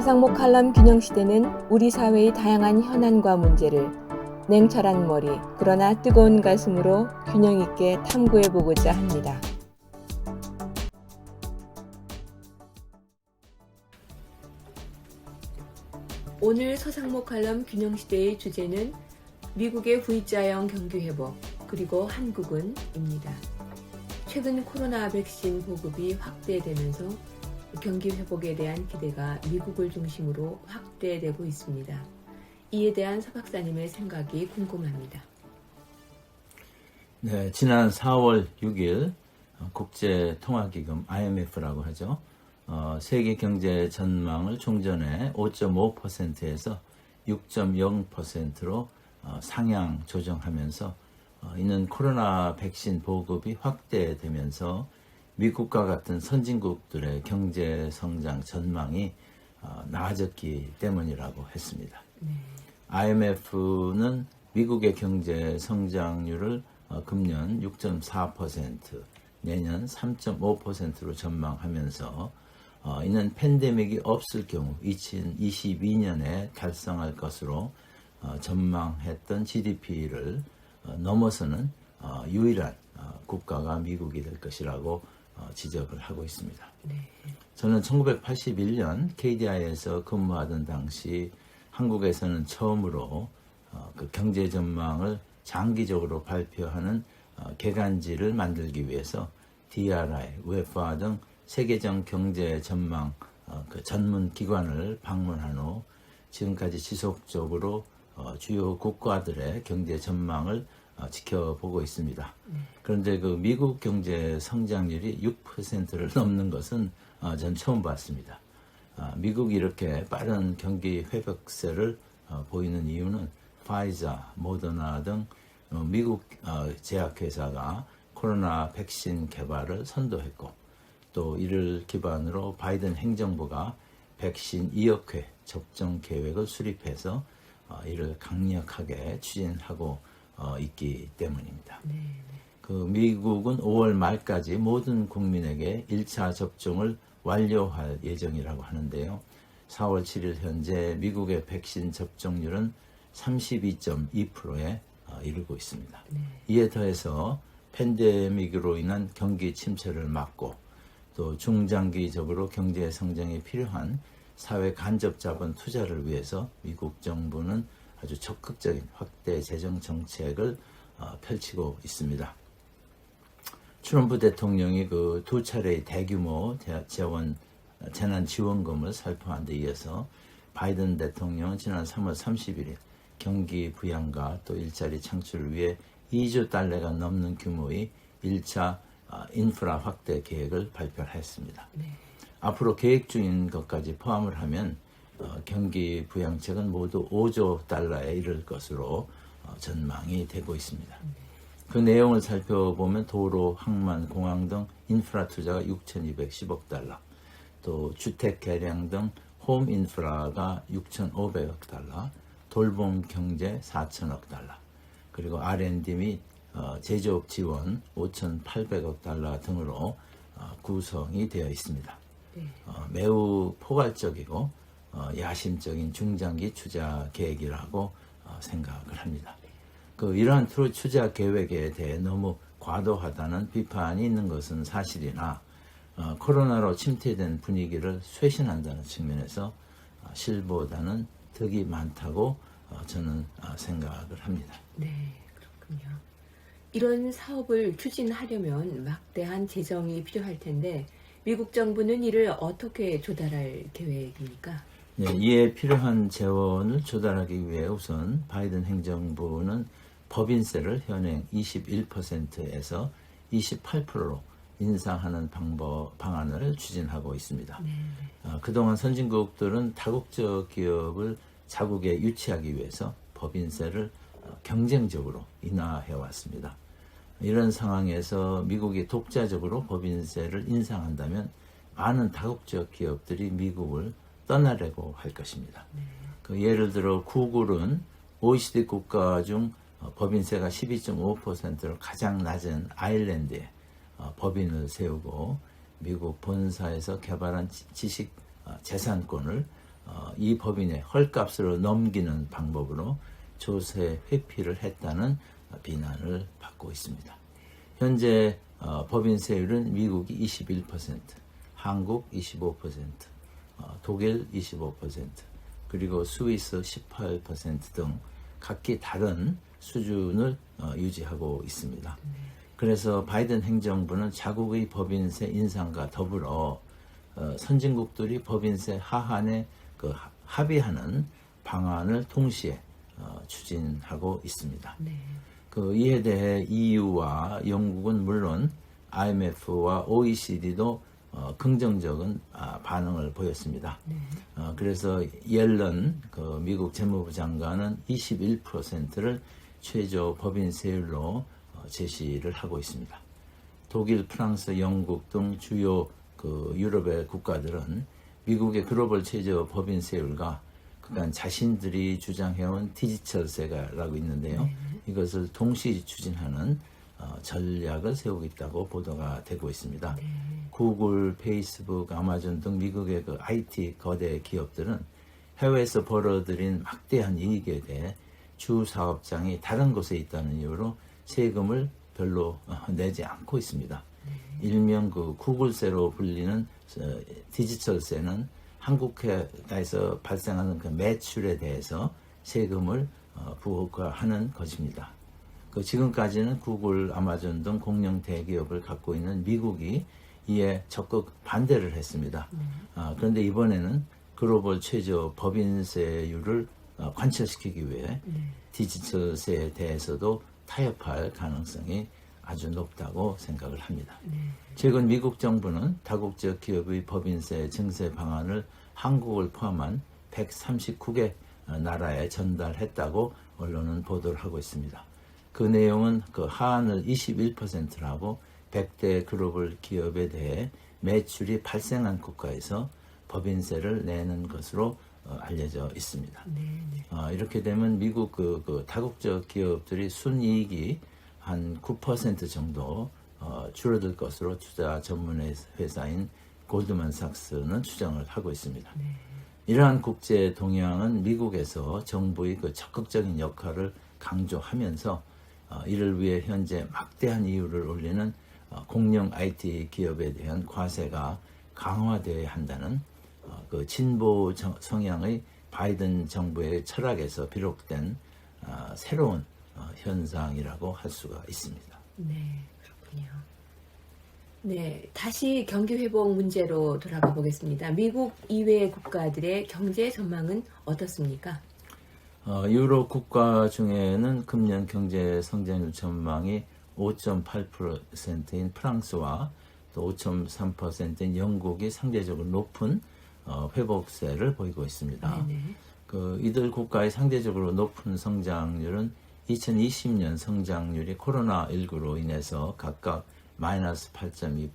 서상목 칼럼 균형시대는 우리 사회의 다양한 현안과 문제를 냉철한 머리, 그러나 뜨거운 가슴으로 균형 있게 탐구해 보고자 합니다. 오늘 서상목 칼럼 균형시대의 주제는 미국의 V자형 경기 회복, 그리고 한국은입니다. 최근 코로나 백신 보급이 확대되면서 경기 회복에 대한 기대가 미국을 중심으로 확대되고 있습니다. 이에 대한 서 박사님의 생각이 궁금합니다. 네, 지난 4월 6일 국제통화기금 IMF라고 하죠. 어, 세계 경제 전망을 종전에 5.5%에서 6.0%로 어, 상향 조정하면서 어, 이는 코로나 백신 보급이 확대되면서 미국과 같은 선진국들의 경제 성장 전망이 어, 나아졌기 때문이라고 했습니다. IMF는 미국의 경제 성장률을 어, 금년 6.4%, 내년 3.5%로 전망하면서 어, 이는 팬데믹이 없을 경우 2022년에 달성할 것으로 어, 전망했던 GDP를 어, 넘어서는 어, 유일한 어, 국가가 미국이 될 것이라고 어, 지적을 하고 있습니다. 저는 1981년 KDI에서 근무하던 당시 한국에서는 처음으로 어, 그 경제 전망을 장기적으로 발표하는 어, 개간지를 만들기 위해서 DRI, 웨파 등 세계적 경제 전망 어, 그 전문 기관을 방문한 후 지금까지 지속적으로 어, 주요 국가들의 경제 전망을 어, 지켜보고 있습니다. 그런데 그 미국 경제 성장률이 6%를 넘는 것은 어, 전 처음 봤습니다. 아, 미국이 이렇게 빠른 경기 회복세를 어, 보이는 이유는 파이자, 모더나 등 어, 미국 어, 제약회사가 코로나 백신 개발을 선도했고 또 이를 기반으로 바이든 행정부가 백신 2억 회 접종 계획을 수립해서 어, 이를 강력하게 추진하고 어, 있기 때문입니다. 그 미국은 5월 말까지 모든 국민에게 1차 접종을 완료할 예정이라고 하는데요. 4월 7일 현재 미국의 백신 접종률은 32.2%에 어, 이르고 있습니다. 이에 더해서 팬데믹으로 인한 경기 침체를 막고 또 중장기적으로 경제 성장에 필요한 사회 간접 자본 투자를 위해서 미국 정부는 아주 적극적인 확대 재정 정책을 어, 펼치고 있습니다. 트럼프 대통령이 그 두 차례의 대규모 대- 재원 재난 지원금을 살포한 데 이어서 바이든 대통령은 지난 3월 31일 경기 부양과 또 일자리 창출을 위해 2조 달러가 넘는 규모의 1차 어, 인프라 확대 계획을 발표했습니다. 앞으로 계획 중인 것까지 포함을 하면 어, 경기 부양책은 모두 5조 달러에 이를 것으로 어, 전망이 되고 있습니다. 그 내용을 살펴보면 도로, 항만, 공항 등 인프라 투자가 6,210억 달러, 또 주택 개량 등 홈 인프라가 6,500억 달러, 돌봄 경제 4천억 달러, 그리고 R&D 및 어, 제조업 지원 5,800억 달러 등으로 어, 구성이 되어 있습니다. 어, 매우 포괄적이고 어, 야심적인 중장기 투자 계획이라고 어, 생각을 합니다. 그 이러한 투- 투자 계획에 대해 너무 과도하다는 비판이 있는 것은 사실이나 어, 코로나로 침체된 분위기를 쇄신한다는 측면에서 어, 실보다는 덕이 많다고 어, 저는 어, 생각을 합니다. 네, 그렇군요. 이런 사업을 추진하려면 막대한 재정이 필요할 텐데 미국 정부는 이를 어떻게 조달할 계획입니까? 예, 이에 필요한 재원을 조달하기 위해 우선 바이든 행정부는 법인세를 현행 21%에서 28%로 인상하는 방법 방안을 추진하고 있습니다. 어, 그동안 선진국들은 다국적 기업을 자국에 유치하기 위해서 법인세를 어, 경쟁적으로 인하해 왔습니다. 이런 상황에서 미국이 독자적으로 법인세를 인상한다면 많은 다국적 기업들이 미국을 떠나려고 할 것입니다. 그 예를 들어 구글은 OECD 국가 중 어, 법인세가 12.5%로 가장 낮은 아일랜드에 어, 법인을 세우고 미국 본사에서 개발한 지- 지식 어, 재산권을 이 법인의 헐값으로 넘기는 방법으로 조세 회피를 했다는 어, 비난을 받고 있습니다. 현재 어, 법인세율은 미국이 21%, 한국 25%, 어, 독일 25%, 그리고 스위스 18%등 각기 다른 수준을 어, 유지하고 있습니다. 그래서 바이든 행정부는 자국의 법인세 인상과 더불어 어, 선진국들이 법인세 하한에 그 하- 합의하는 방안을 동시에 어, 추진하고 있습니다. 네. 그 이에 대해 EU와 영국은 물론 IMF와 OECD도 어, 긍정적인 아, 반응을 보였습니다. 어, 그래서 옐런 그 미국 재무부 장관은 21%를 최저 법인세율로 어, 제시를 하고 있습니다. 독일, 프랑스, 영국 등 주요 그 유럽의 국가들은 미국의 글로벌 최저 법인세율과 그간 자신들이 주장해온 디지털세가라고 있는데요. 이것을 동시 추진하는 어, 전략을 세우고 있다고 보도가 되고 있습니다. 구글, 페이스북, 아마존 등 미국의 그 IT 거대 기업들은 해외에서 벌어들인 막대한 이익에 대해 주 사업장이 다른 곳에 있다는 이유로 세금을 별로 어, 내지 않고 있습니다. 일명 그 구글세로 불리는 어, 디지털세는 한국에서 발생하는 그 매출에 대해서 세금을 어, 부과하는 것입니다. 그 지금까지는 구글, 아마존 등 공룡 대기업을 갖고 있는 미국이 이에 적극 반대를 했습니다. 아, 그런데 이번에는 글로벌 최저 법인세율을 어, 관철시키기 위해 디지털세에 대해서도 타협할 가능성이 아주 높다고 생각을 합니다. 최근 미국 정부는 다국적 기업의 법인세 증세 방안을 한국을 포함한 139개 나라에 전달했다고 언론은 보도를 하고 있습니다. 그 내용은 그 하한을 21%로 하고 100대 글로벌 기업에 대해 매출이 발생한 국가에서 법인세를 내는 것으로 어, 알려져 있습니다. 네. 네. 어, 이렇게 되면 미국 그, 그 다국적 기업들이 순이익이 한 9% 정도 어, 줄어들 것으로 투자 전문 회사인 골드만삭스는 추정을 하고 있습니다. 이러한 국제 동향은 미국에서 정부의 그 적극적인 역할을 강조하면서 어, 이를 위해 현재 막대한 이율을 올리는 어, 공룡 IT 기업에 대한 과세가 강화되어야 한다는 어, 그 진보 정- 성향의 바이든 정부의 철학에서 비롯된 어, 새로운 어, 현상이라고 할 수가 있습니다. 네, 그렇군요. 네, 다시 경기 회복 문제로 돌아가 보겠습니다. 미국 이외의 국가들의 경제 전망은 어떻습니까? 어, 유럽 국가 중에는 금년 경제 성장률 전망이 5.8%인 프랑스와 또 5.3%인 영국이 상대적으로 높은 어, 회복세를 보이고 있습니다. 네네. 그 이들 국가의 상대적으로 높은 성장률은 2020년 성장률이 코로나19로 인해서 각각 마이너스 8.2%,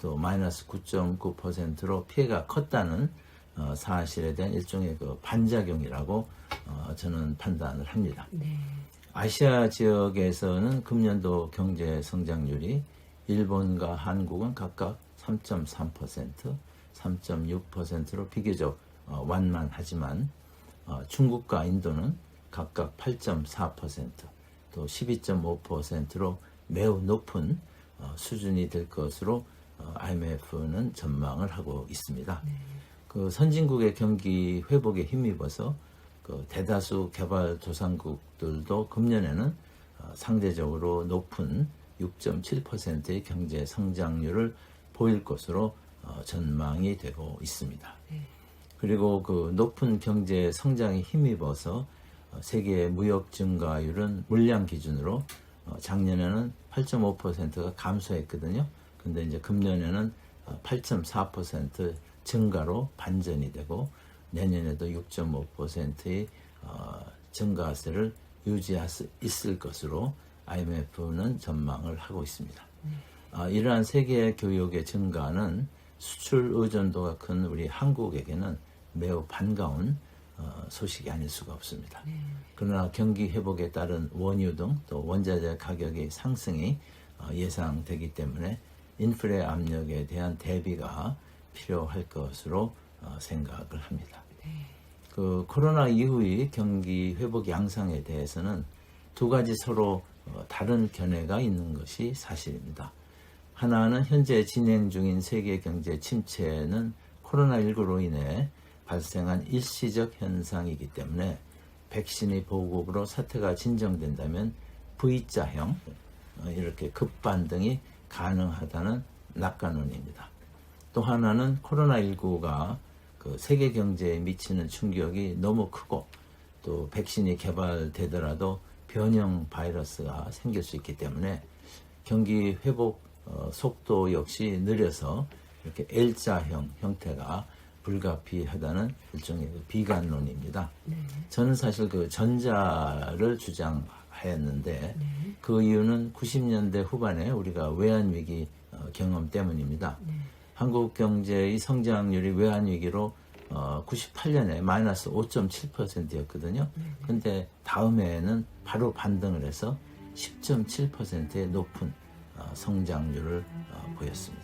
또 마이너스 9.9%로 피해가 컸다는 어, 사실에 대한 일종의 그 반작용이라고 어, 저는 판단을 합니다. 네. 아시아 지역에서는 금년도 경제 성장률이 일본과 한국은 각각 3.3%, 3.6%로 비교적 어, 완만하지만 어, 중국과 인도는 각각 8.4%, 또 12.5%로 매우 높은 어, 수준이 될 것으로 어, IMF는 전망을 하고 있습니다. 그 선진국의 경기 회복에 힘입어서 그 대다수 개발도상국들도 금년에는 어, 상대적으로 높은 6.7%의 경제 성장률을 보일 것으로 어, 전망이 되고 있습니다. 그리고 그 높은 경제 성장에 힘입어서 어, 세계 무역 증가율은 물량 기준으로 어, 작년에는 8.5%가 감소했거든요. 근데 이제 금년에는 어, 8.4% 증가로 반전이 되고 내년에도 6.5%의 어, 증가세를 유지할 수 있을 것으로 IMF는 전망을 하고 있습니다. 아, 이러한 세계 교역의 증가는 수출 의존도가 큰 우리 한국에게는 매우 반가운 어, 소식이 아닐 수가 없습니다. 그러나 경기 회복에 따른 원유 등 또 원자재 가격의 상승이 어, 예상되기 때문에 인플레 압력에 대한 대비가 필요할 것으로 어, 생각을 합니다. 그 코로나 이후의 경기 회복 양상에 대해서는 두 가지 서로 어, 다른 견해가 있는 것이 사실입니다. 하나는 현재 진행 중인 세계 경제 침체는 코로나19로 인해 발생한 일시적 현상이기 때문에 백신의 보급으로 사태가 진정된다면 V자형 어, 이렇게 급반등이 가능하다는 낙관론입니다. 또 하나는 코로나19가 그 세계 경제에 미치는 충격이 너무 크고 또 백신이 개발되더라도 변형 바이러스가 생길 수 있기 때문에 경기 회복 어, 속도 역시 느려서 이렇게 L자형 형태가 불가피하다는 일종의 그 비관론입니다. 저는 사실 그 전자를 주장하였는데 그 이유는 90년대 후반에 우리가 외환 위기 어, 경험 때문입니다. 한국 경제의 성장률이 외환 위기로 어, 98년에 마이너스 5.7%였거든요. 근데 다음 해에는 바로 반등을 해서 10.7%의 높은 어, 성장률을 어, 보였습니다. 네.